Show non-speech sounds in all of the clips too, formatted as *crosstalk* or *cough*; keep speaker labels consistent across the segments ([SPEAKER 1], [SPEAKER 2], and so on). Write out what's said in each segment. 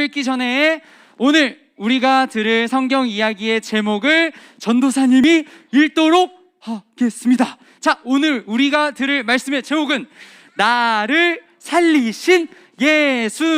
[SPEAKER 1] 읽기 전에 오늘 우리가 들을 성경 이야기의 제목을 전도사님이 읽도록 하겠습니다. 자, 오늘 우리가 들을 말씀의 제목은 나를 살리신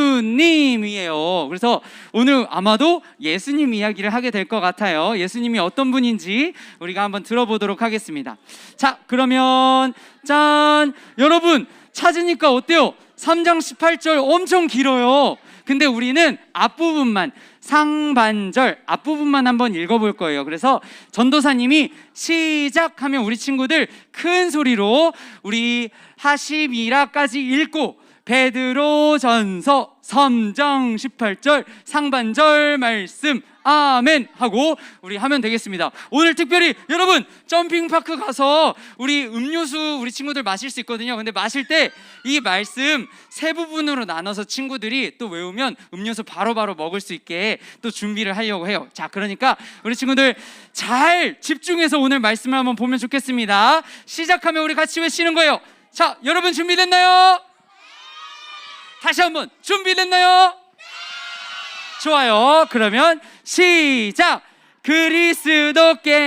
[SPEAKER 1] 예수님이에요. 그래서 오늘 아마도 예수님 이야기를 하게 될 것 같아요. 예수님이 어떤 분인지 우리가 한번 들어보도록 하겠습니다. 자, 그러면 짠! 여러분, 찾으니까 어때요? 3장 18절 엄청 길어요. 근데 우리는 앞부분만 상반절 앞부분만 한번 읽어볼 거예요. 그래서 전도사님이 시작하면 우리 친구들 큰 소리로 우리 하시미라까지 읽고 베드로 전서 3장 18절 상반절 말씀 아멘 하고 우리 하면 되겠습니다. 오늘 특별히 여러분 점핑파크 가서 우리 음료수 우리 친구들 마실 수 있거든요. 근데 마실 때 이 말씀 세 부분으로 나눠서 친구들이 또 외우면 음료수 바로 바로 먹을 수 있게 또 준비를 하려고 해요. 자, 그러니까 우리 친구들 잘 집중해서 오늘 말씀을 한번 보면 좋겠습니다. 시작하면 우리 같이 외치는 거예요. 자, 여러분 준비됐나요? 다시 한번 준비됐나요? 좋아요. 그러면 시작. 그리스도께서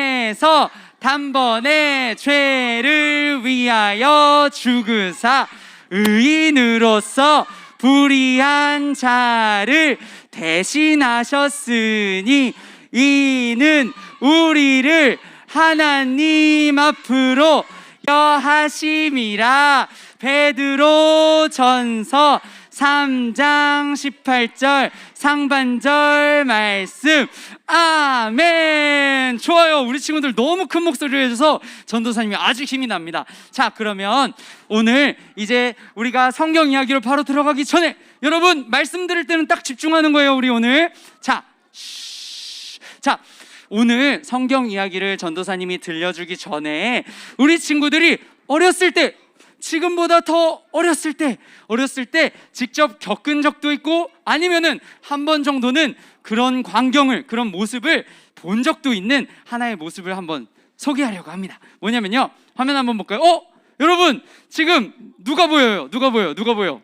[SPEAKER 1] 단번에 죄를 위하여 죽으사 의인으로서 불의한 자를 대신하셨으니 이는 우리를 하나님 앞으로 여하심이라 베드로 전서 3장 18절 상반절 말씀. 아멘. 좋아요. 우리 친구들 너무 큰 목소리로 해줘서 전도사님이 아주 힘이 납니다. 자 그러면 오늘 이제 우리가 성경 이야기로 바로 들어가기 전에 여러분 말씀 들을 때는 딱 집중하는 거예요 우리 오늘. 자 쉬, 자 오늘 성경 이야기를 전도사님이 들려주기 전에 우리 친구들이 어렸을 때 지금보다 더 어렸을 때 어렸을 때 직접 겪은 적도 있고 아니면은 한 번 정도는 그런 광경을 그런 모습을 본 적도 있는 하나의 모습을 한번 소개하려고 합니다. 뭐냐면요. 화면 한번 볼까요? 어? 여러분, 지금 누가 보여요? 누가 보여요? 누가 보여?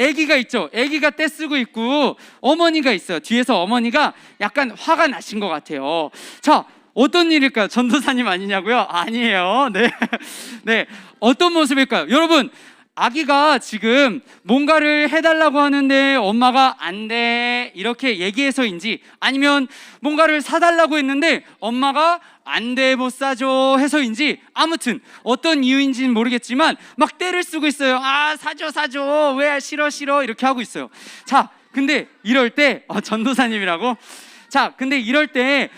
[SPEAKER 1] 아기가 있죠. 아기가 떼쓰고 있고 어머니가 있어요. 뒤에서 어머니가 약간 화가 나신 것 같아요. 자, 어떤 일일까요? 전도사님 아니냐고요? 아니에요. 네. *laughs* 네. 어떤 모습일까요? 여러분, 아기가 지금 뭔가를 해달라고 하는데 엄마가 안 돼. 이렇게 얘기해서인지 아니면 뭔가를 사달라고 했는데 엄마가 안 돼, 못 사줘 해서인지 아무튼 어떤 이유인지는 모르겠지만 막 때를 쓰고 있어요. 아, 사줘, 사줘. 왜 싫어, 싫어. 이렇게 하고 있어요. 자, 근데 이럴 때, 어, 전도사님이라고? 자, 근데 이럴 때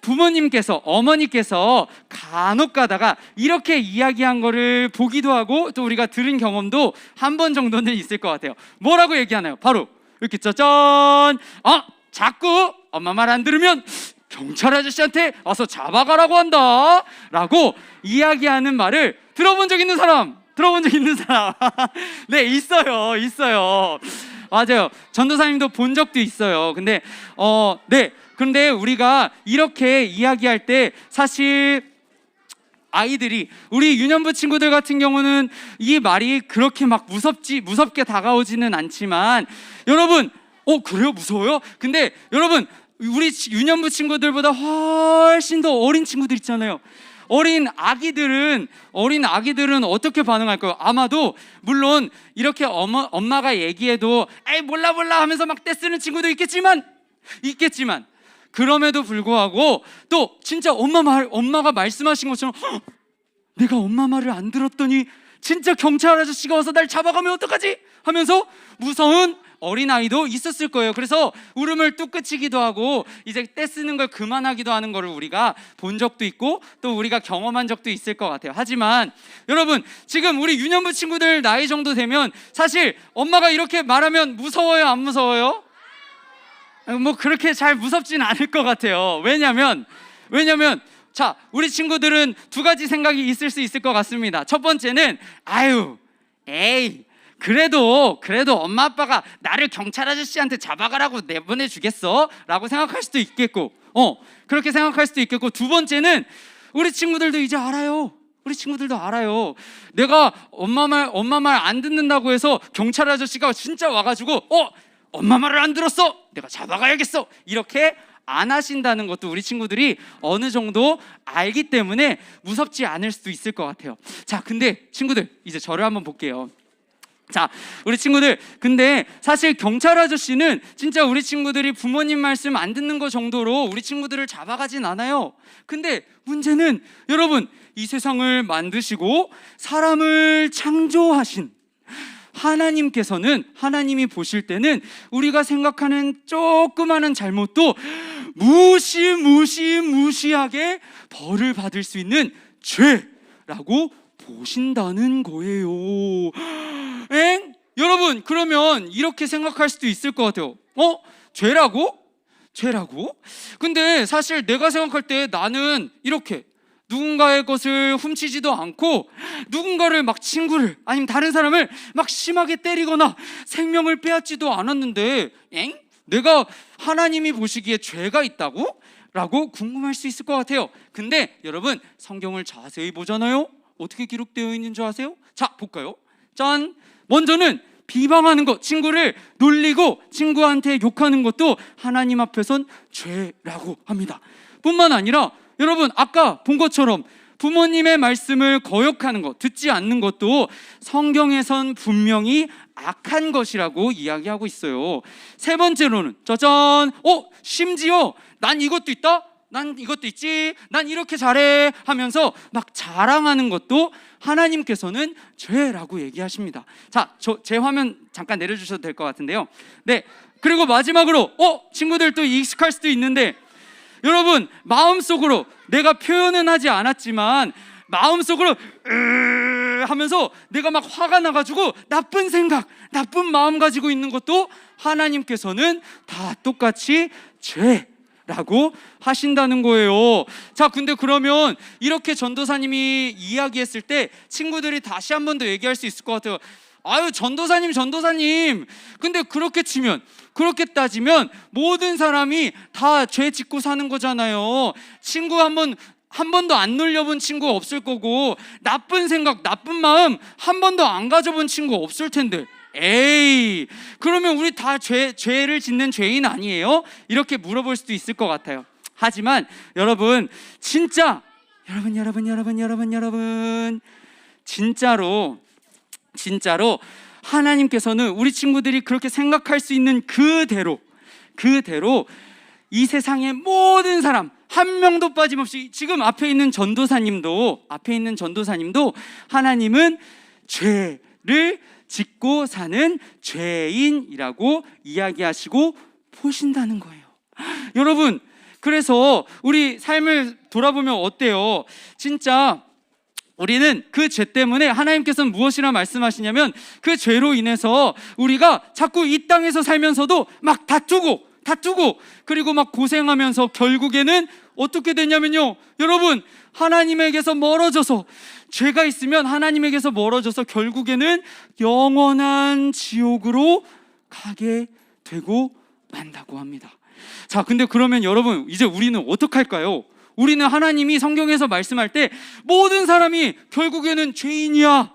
[SPEAKER 1] 부모님께서 어머니께서 간혹 가다가 이렇게 이야기한 거를 보기도 하고 또 우리가 들은 경험도 한 번 정도는 있을 것 같아요. 뭐라고 얘기하나요? 바로 이렇게 짜잔. 아, 자꾸 엄마 말 안 들으면 경찰 아저씨한테 와서 잡아가라고 한다. 라고 이야기하는 말을 들어본 적 있는 사람? 들어본 적 있는 사람? *laughs* 네, 있어요. 있어요. 맞아요. 전도사님도 본 적도 있어요. 근데 어, 네. 그런데 우리가 이렇게 이야기할 때 사실 아이들이 우리 유년부 친구들 같은 경우는 이 말이 그렇게 막 무섭지 무섭게 다가오지는 않지만 여러분 어 그래요 무서워요? 근데 여러분 우리 치- 유년부 친구들보다 훨씬 더 어린 친구들 있잖아요. 어린 아기들은 어린 아기들은 어떻게 반응할까요? 아마도 물론 이렇게 어머, 엄마가 얘기해도 에이 몰라 몰라 하면서 막 떼쓰는 친구도 있겠지만 있겠지만 그럼에도 불구하고 또 진짜 엄마 말 엄마가 말씀하신 것처럼 "헉, 내가 엄마 말을 안 들었더니 진짜 경찰 아저씨가 와서 날 잡아가면 어떡하지? 하면서 무서운 어린아이도 있었을 거예요. 그래서 울음을 뚝 그치기도 하고 이제 떼쓰는 걸 그만하기도 하는 거를 우리가 본 적도 있고 또 우리가 경험한 적도 있을 것 같아요. 하지만 여러분 지금 우리 유년부 친구들 나이 정도 되면 사실 엄마가 이렇게 말하면 무서워요, 안 무서워요? 뭐 그렇게 잘 무섭진 않을 것 같아요. 왜냐면 왜냐면 자 우리 친구들은 두 가지 생각이 있을 수 있을 것 같습니다. 첫 번째는 아유 에이 그래도 그래도 엄마 아빠가 나를 경찰 아저씨한테 잡아가라고 내보내 주겠어라고 생각할 수도 있겠고 어 그렇게 생각할 수도 있겠고 두 번째는 우리 친구들도 이제 알아요. 우리 친구들도 알아요. 내가 엄마 말 엄마 말 안 듣는다고 해서 경찰 아저씨가 진짜 와 가지고 어 엄마 말을 안 들었어. 내가 잡아가야겠어. 이렇게 안 하신다는 것도 우리 친구들이 어느 정도 알기 때문에 무섭지 않을 수도 있을 것 같아요. 자, 근데 친구들 이제 저를 한번 볼게요. 자, 우리 친구들, 근데 사실 경찰 아저씨는 진짜 우리 친구들이 부모님 말씀 안 듣는 것 정도로 우리 친구들을 잡아가진 않아요. 근데 문제는 여러분, 이 세상을 만드시고 사람을 창조하신 하나님께서는 하나님이 보실 때는 우리가 생각하는 조그마한 잘못도 무시 무시 무시하게 벌을 받을 수 있는 죄라고 보신다는 거예요. 엥? 여러분 그러면 이렇게 생각할 수도 있을 것 같아요. 어? 죄라고? 죄라고? 근데 사실 내가 생각할 때 나는 이렇게 누군가의 것을 훔치지도 않고 누군가를 막 친구를 아니면 다른 사람을 막 심하게 때리거나 생명을 빼앗지도 않았는데 엥? 내가 하나님이 보시기에 죄가 있다고? 라고 궁금할 수 있을 것 같아요. 근데 여러분 성경을 자세히 보잖아요. 어떻게 기록되어 있는 줄 아세요? 자, 볼까요? 짠. 먼저는 비방하는 것, 친구를 놀리고 친구한테 욕하는 것도 하나님 앞에선 죄라고 합니다. 뿐만 아니라 여러분 아까 본 것처럼 부모님의 말씀을 거역하는 것, 듣지 않는 것도 성경에선 분명히 악한 것이라고 이야기하고 있어요. 세 번째로는 짜잔, 어 심지어 난 이것도 있다, 난 이것도 있지, 난 이렇게 잘해 하면서 막 자랑하는 것도 하나님께서는 죄라고 얘기하십니다. 자, 저 제 화면 잠깐 내려주셔도 될 것 같은데요. 네, 그리고 마지막으로 어 친구들 또 익숙할 수도 있는데 여러분 마음속으로 내가 표현은 하지 않았지만 마음속으로 으 하면서 내가 막 화가 나가지고 나쁜 생각, 나쁜 마음 가지고 있는 것도 하나님께서는 다 똑같이 죄 라고 하신다는 거예요. 자, 근데 그러면 이렇게 전도사님이 이야기했을 때 친구들이 다시 한 번 더 얘기할 수 있을 것 같아요. 아유, 전도사님, 전도사님. 근데 그렇게 치면, 그렇게 따지면 모든 사람이 다 죄 짓고 사는 거잖아요. 친구 한 번, 한 번도 안 놀려본 친구 없을 거고, 나쁜 생각, 나쁜 마음 한 번도 안 가져본 친구 없을 텐데. 에이, 그러면 우리 다 죄, 죄를 짓는 죄인 아니에요? 이렇게 물어볼 수도 있을 것 같아요. 하지만 여러분, 진짜, 여러분, 여러분, 여러분, 여러분, 여러분, 진짜로, 진짜로 하나님께서는 우리 친구들이 그렇게 생각할 수 있는 그대로, 그대로 이 세상의 모든 사람, 한 명도 빠짐없이 지금 앞에 있는 전도사님도, 앞에 있는 전도사님도 하나님은 죄를 짓고 사는 죄인이라고 이야기하시고 보신다는 거예요. 여러분, 그래서 우리 삶을 돌아보면 어때요? 진짜 우리는 그 죄 때문에 하나님께서는 무엇이라 말씀하시냐면 그 죄로 인해서 우리가 자꾸 이 땅에서 살면서도 막 다투고 다투고 그리고 막 고생하면서 결국에는 어떻게 되냐면요. 여러분, 하나님에게서 멀어져서 죄가 있으면 하나님에게서 멀어져서 결국에는 영원한 지옥으로 가게 되고 만다고 합니다. 자, 근데 그러면 여러분, 이제 우리는 어떡할까요? 우리는 하나님이 성경에서 말씀할 때 모든 사람이 결국에는 죄인이야.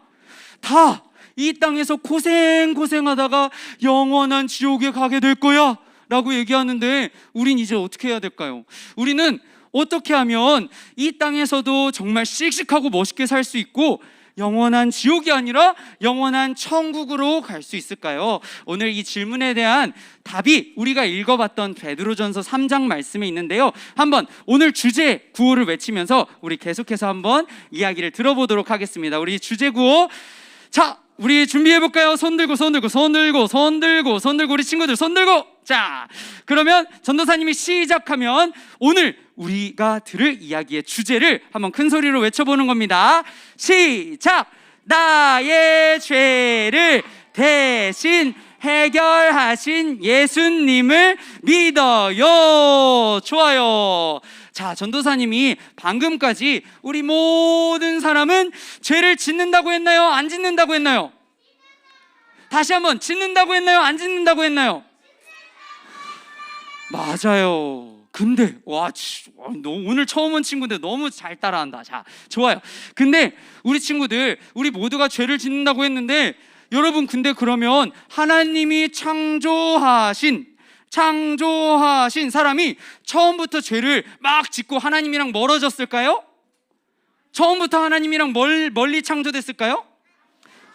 [SPEAKER 1] 다 이 땅에서 고생 고생하다가 영원한 지옥에 가게 될 거야. 라고 얘기하는데 우린 이제 어떻게 해야 될까요? 우리는 어떻게 하면 이 땅에서도 정말 씩씩하고 멋있게 살 수 있고 영원한 지옥이 아니라 영원한 천국으로 갈 수 있을까요? 오늘 이 질문에 대한 답이 우리가 읽어봤던 베드로전서 3장 말씀에 있는데요. 한번 오늘 주제 구호를 외치면서 우리 계속해서 한번 이야기를 들어보도록 하겠습니다. 우리 주제 구호 자 우리 준비해 볼까요? 손 들고 손 들고 손 들고 손 들고 손 들고 우리 친구들 손 들고 자 그러면 전도사님이 시작하면 오늘 우리가 들을 이야기의 주제를 한번 큰 소리로 외쳐보는 겁니다. 시작 나의 죄를 대신 해결하신 예수님을 믿어요. 좋아요. 자, 전도사님이 방금까지 우리 모든 사람은 죄를 짓는다고 했나요? 안 짓는다고 했나요? 다시 한번 짓는다고 했나요? 안 짓는다고 했나요? 맞아요. 근데 와, 너 오늘 처음 온 친구인데 너무 잘 따라한다. 자, 좋아요. 근데 우리 친구들 우리 모두가 죄를 짓는다고 했는데 여러분 근데 그러면 하나님이 창조하신 창조하신 사람이 처음부터 죄를 막 짓고 하나님이랑 멀어졌을까요? 처음부터 하나님이랑 멀, 멀리 창조됐을까요?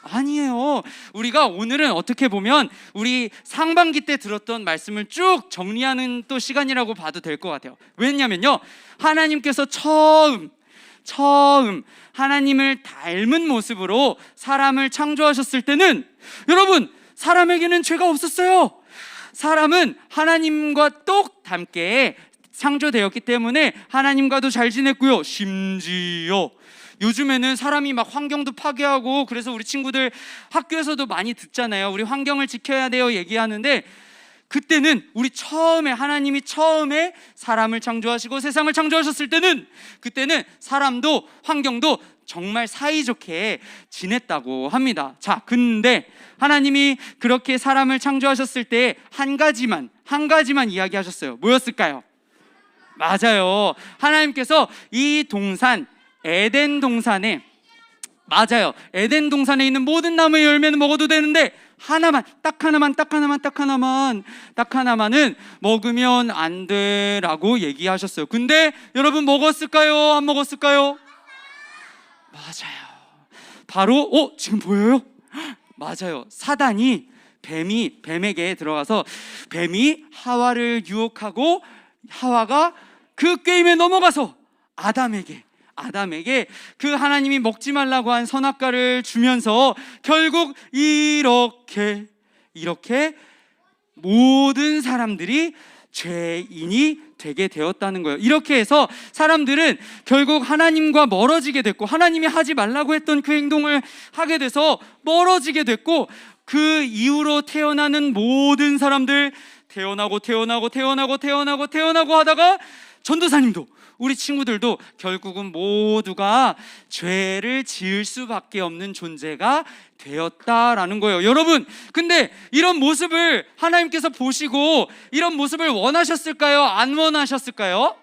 [SPEAKER 1] 아니에요. 우리가 오늘은 어떻게 보면 우리 상반기 때 들었던 말씀을 쭉 정리하는 또 시간이라고 봐도 될 것 같아요. 왜냐면요. 하나님께서 처음, 처음 하나님을 닮은 모습으로 사람을 창조하셨을 때는 여러분, 사람에게는 죄가 없었어요. 사람은 하나님과 똑 닮게 창조되었기 때문에 하나님과도 잘 지냈고요. 심지어 요즘에는 사람이 막 환경도 파괴하고 그래서 우리 친구들 학교에서도 많이 듣잖아요. 우리 환경을 지켜야 돼요 얘기하는데 그때는 우리 처음에 하나님이 처음에 사람을 창조하시고 세상을 창조하셨을 때는 그때는 사람도 환경도 정말 사이좋게 지냈다고 합니다. 자, 근데 하나님이 그렇게 사람을 창조하셨을 때 한 가지만 한 가지만 이야기하셨어요. 뭐였을까요? 맞아요. 하나님께서 이 동산 에덴 동산에 맞아요. 에덴 동산에 있는 모든 나무의 열매는 먹어도 되는데 하나만 딱 하나만 딱 하나만 딱 하나만 딱 하나만은 먹으면 안 돼라고 얘기하셨어요. 근데 여러분 먹었을까요? 안 먹었을까요? 맞아요. 바로 어 지금 보여요? 맞아요. 사단이 뱀이 뱀에게 들어가서 뱀이 하와를 유혹하고 하와가 그 게임에 넘어가서 아담에게 아담에게 그 하나님이 먹지 말라고 한 선악과를 주면서 결국 이렇게 이렇게 모든 사람들이 죄인이 되게 되었다는 거예요. 이렇게 해서 사람들은 결국 하나님과 멀어지게 됐고 하나님이 하지 말라고 했던 그 행동을 하게 돼서 멀어지게 됐고 그 이후로 태어나는 모든 사람들 태어나고 태어나고 태어나고 태어나고 태어나고 하다가 전도사님도 우리 친구들도 결국은 모두가 죄를 지을 수밖에 없는 존재가 되었다라는 거예요. 여러분, 근데 이런 모습을 하나님께서 보시고 이런 모습을 원하셨을까요? 안 원하셨을까요?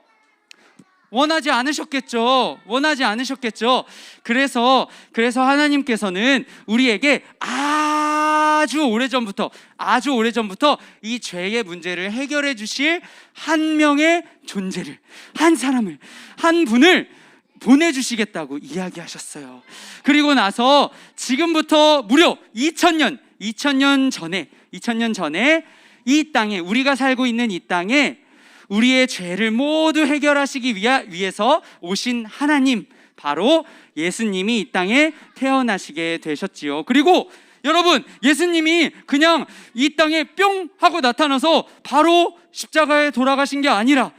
[SPEAKER 1] 원하지 않으셨겠죠. 원하지 않으셨겠죠. 그래서 그래서 하나님께서는 우리에게 아주 오래전부터 아주 오래전부터 이 죄의 문제를 해결해 주실 한 명의 존재를 한 사람을 한 분을 보내 주시겠다고 이야기하셨어요. 그리고 나서 지금부터 무려 2000년 2000년 전에 2000년 전에 이 땅에 우리가 살고 있는 이 땅에 우리의 죄를 모두 해결하시기 위해서 오신 하나님 바로 예수님이 이 땅에 태어나시게 되셨지요. 그리고 여러분 예수님이 그냥 이 땅에 뿅 하고 나타나서 바로 십자가에 돌아가신 게 아니라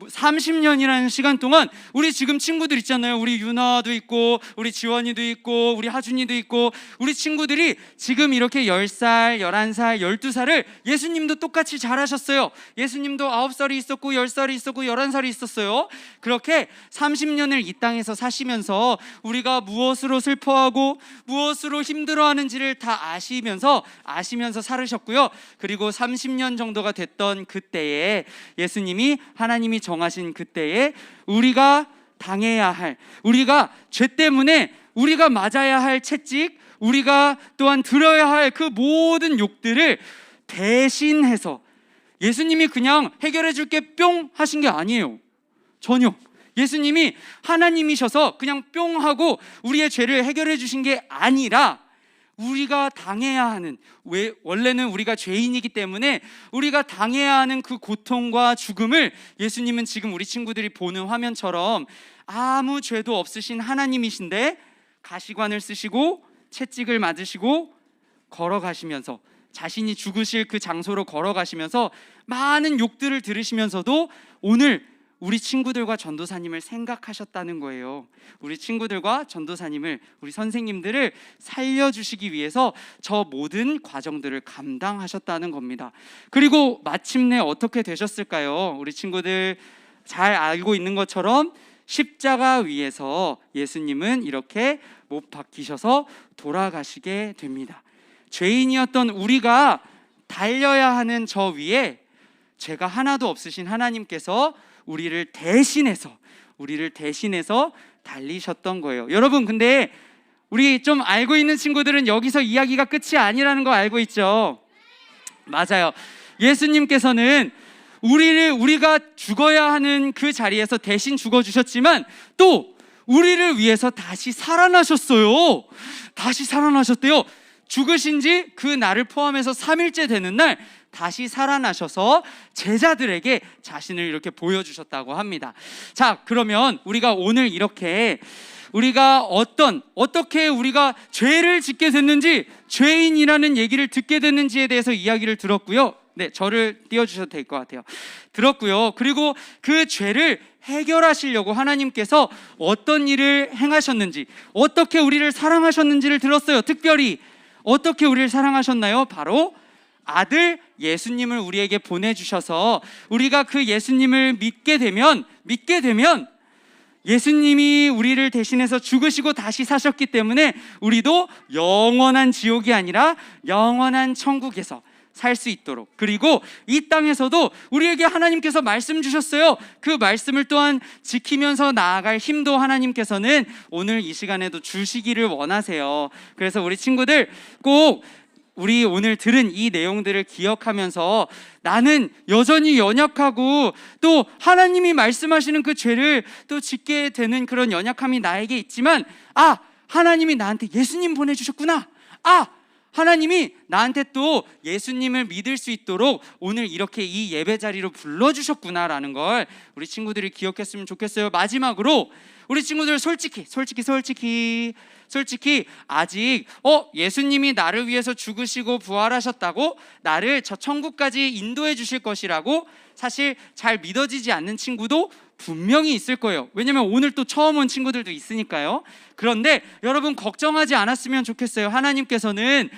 [SPEAKER 1] 30년이라는 시간 동안 우리 지금 친구들 있잖아요. 우리 유나도 있고 우리 지원이도 있고 우리 하준이도 있고 우리 친구들이 지금 이렇게 10살, 11살, 12살을 예수님도 똑같이 잘하셨어요. 예수님도 9살이 있었고 10살이 있었고 11살이 있었어요. 그렇게 30년을 이 땅에서 사시면서 우리가 무엇으로 슬퍼하고 무엇으로 힘들어하는지를 다 아시면서 아시면서 살으셨고요. 그리고 30년 정도가 됐던 그때에 예수님이 하나님이 정하신 그때에 우리가 당해야 할 우리가 죄 때문에 우리가 맞아야 할 채찍 우리가 또한 들어야 할 그 모든 욕들을 대신해서 예수님이 그냥 해결해 줄게 뿅 하신 게 아니에요. 전혀. 예수님이 하나님이셔서 그냥 뿅 하고 우리의 죄를 해결해 주신 게 아니라 우리가 당해야 하는 왜 원래는 우리가 죄인이기 때문에 우리가 당해야 하는 그 고통과 죽음을 예수님은 지금 우리 친구들이 보는 화면처럼 아무 죄도 없으신 하나님이신데 가시관을 쓰시고 채찍을 맞으시고 걸어가시면서 자신이 죽으실 그 장소로 걸어가시면서 많은 욕들을 들으시면서도 오늘 우리 친구들과 전도사님을 생각하셨다는 거예요. 우리 친구들과 전도사님을 우리 선생님들을 살려주시기 위해서 저 모든 과정들을 감당하셨다는 겁니다. 그리고 마침내 어떻게 되셨을까요? 우리 친구들 잘 알고 있는 것처럼 십자가 위에서 예수님은 이렇게 못 박히셔서 돌아가시게 됩니다. 죄인이었던 우리가 달려야 하는 저 위에 죄가 하나도 없으신 하나님께서 우리를 대신해서 우리를 대신해서 달리셨던 거예요. 여러분 근데 우리 좀 알고 있는 친구들은 여기서 이야기가 끝이 아니라는 거 알고 있죠? 맞아요. 예수님께서는 우리를 우리가 죽어야 하는 그 자리에서 대신 죽어 주셨지만 또 우리를 위해서 다시 살아나셨어요. 다시 살아나셨대요. 죽으신 지 그 날을 포함해서 3일째 되는 날 다시 살아나셔서 제자들에게 자신을 이렇게 보여주셨다고 합니다. 자, 그러면 우리가 오늘 이렇게 우리가 어떤 어떻게 우리가 죄를 짓게 됐는지 죄인이라는 얘기를 듣게 됐는지에 대해서 이야기를 들었고요. 네, 저를 띄워주셔도 될 것 같아요. 들었고요. 그리고 그 죄를 해결하시려고 하나님께서 어떤 일을 행하셨는지, 어떻게 우리를 사랑하셨는지를 들었어요. 특별히 어떻게 우리를 사랑하셨나요? 바로 아들 예수님을 우리에게 보내주셔서 우리가 그 예수님을 믿게 되면, 믿게 되면 예수님이 우리를 대신해서 죽으시고 다시 사셨기 때문에 우리도 영원한 지옥이 아니라 영원한 천국에서 살 수 있도록 그리고 이 땅에서도 우리에게 하나님께서 말씀 주셨어요. 그 말씀을 또한 지키면서 나아갈 힘도 하나님께서는 오늘 이 시간에도 주시기를 원하세요. 그래서 우리 친구들 꼭 우리 오늘 들은 이 내용들을 기억하면서 나는 여전히 연약하고 또 하나님이 말씀하시는 그 죄를 또 짓게 되는 그런 연약함이 나에게 있지만 아 하나님이 나한테 예수님 보내주셨구나 아 하나님이 나한테 또 예수님을 믿을 수 있도록 오늘 이렇게 이 예배 자리로 불러주셨구나라는 걸 우리 친구들이 기억했으면 좋겠어요. 마지막으로 우리 친구들 솔직히, 솔직히, 솔직히, 솔직히 아직 어 예수님이 나를 위해서 죽으시고 부활하셨다고 나를 저 천국까지 인도해 주실 것이라고 사실 잘 믿어지지 않는 친구도 분명히 있을 거예요. 왜냐면 오늘 또 처음 온 친구들도 있으니까요. 그런데 여러분 걱정하지 않았으면 좋겠어요. 하나님께서는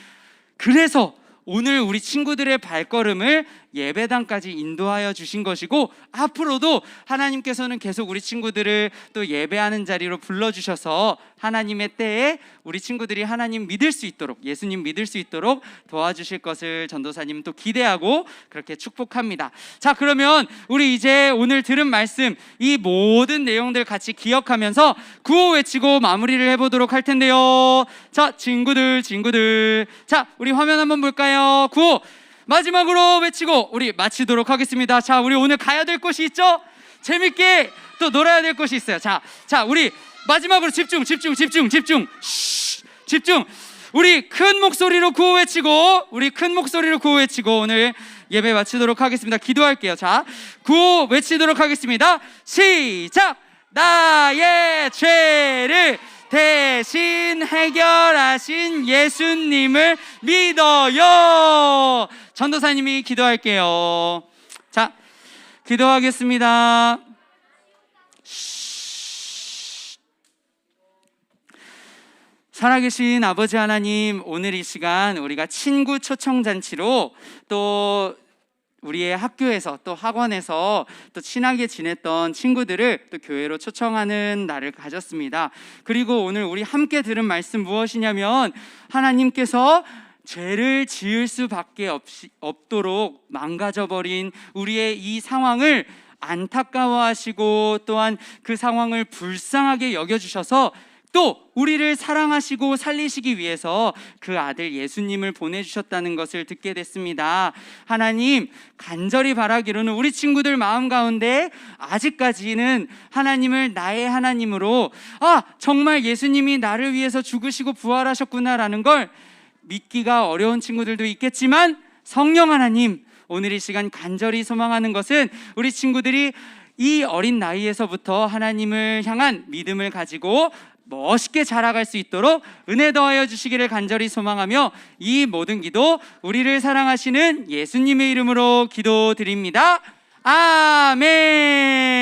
[SPEAKER 1] 그래서 오늘 우리 친구들의 발걸음을 예배당까지 인도하여 주신 것이고 앞으로도 하나님께서는 계속 우리 친구들을 또 예배하는 자리로 불러 주셔서 하나님의 때에 우리 친구들이 하나님 믿을 수 있도록 예수님 믿을 수 있도록 도와주실 것을 전도사님 또 기대하고 그렇게 축복합니다. 자 그러면 우리 이제 오늘 들은 말씀 이 모든 내용들 같이 기억하면서 구호 외치고 마무리를 해 보도록 할 텐데요. 자 친구들 친구들 자 우리 화면 한번 볼까요? 구호 마지막으로 외치고 우리 마치도록 하겠습니다. 자, 우리 오늘 가야 될 곳이 있죠? 재밌게 또 놀아야 될 곳이 있어요. 자, 자, 우리 마지막으로 집중, 집중, 집중, 집중. 쉬, 집중. 우리 큰 목소리로 구호 외치고, 우리 큰 목소리로 구호 외치고 오늘 예배 마치도록 하겠습니다. 기도할게요. 자, 구호 외치도록 하겠습니다. 시작! 나의 죄를 대신 해결하신 예수님을 믿어요. 전도사님이 기도할게요. 자, 기도하겠습니다. 살아계신 아버지 하나님, 오늘 이 시간 우리가 친구 초청잔치로 또 우리의 학교에서 또 학원에서 또 친하게 지냈던 친구들을 또 교회로 초청하는 날을 가졌습니다. 그리고 오늘 우리 함께 들은 말씀 무엇이냐면 하나님께서 죄를 지을 수밖에 없이, 없도록 망가져버린 우리의 이 상황을 안타까워하시고 또한 그 상황을 불쌍하게 여겨주셔서 또 우리를 사랑하시고 살리시기 위해서 그 아들 예수님을 보내주셨다는 것을 듣게 됐습니다. 하나님, 간절히 바라기로는 우리 친구들 마음 가운데 아직까지는 하나님을 나의 하나님으로, 아, 정말 예수님이 나를 위해서 죽으시고 부활하셨구나라는 걸 믿기가 어려운 친구들도 있겠지만 성령 하나님, 오늘 이 시간 간절히 소망하는 것은 우리 친구들이 이 어린 나이에서부터 하나님을 향한 믿음을 가지고 멋있게 자라갈 수 있도록 은혜 더하여 주시기를 간절히 소망하며 이 모든 기도 우리를 사랑하시는 예수님의 이름으로 기도드립니다. 아멘.